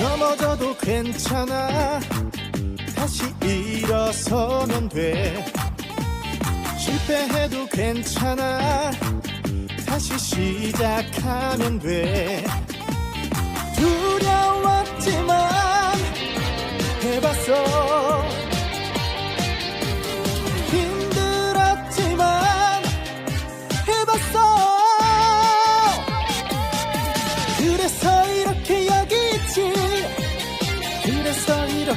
넘어져도 괜찮아. 다시 일어서면 돼. 실패해도 괜찮아. 다시 시작하면 돼. 두려웠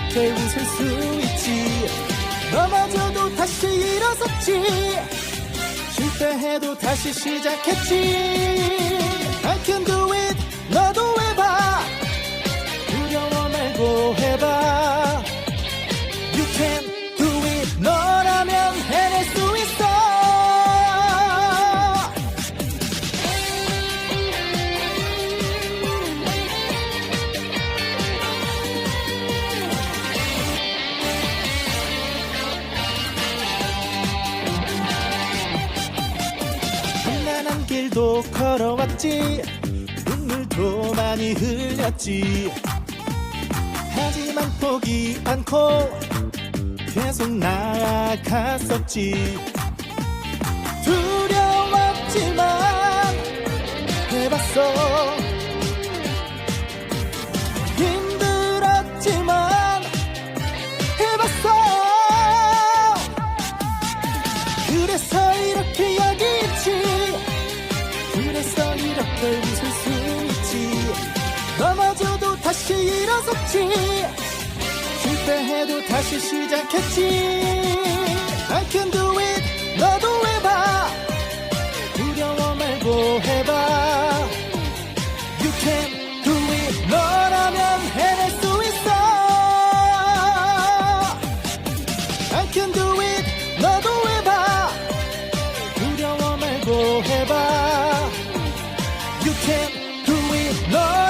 이렇게 웃을 수 있지? 넘어져도 다시 일어섰지. 실패해도 다시 시작했지. I can do it 길도 걸어왔지. 눈물도 많이 흘렸지. 하지만 포기 않고 계속 나아갔었지 다시 일어섰지. 실패해도 다시 시작했지. I can do it. 너도 해봐. 두려워 말고 해봐. You can do it. 너라면 해낼 수 있어. I can do it. 너도 해봐. 두려워 말고 해봐. You can do it. 너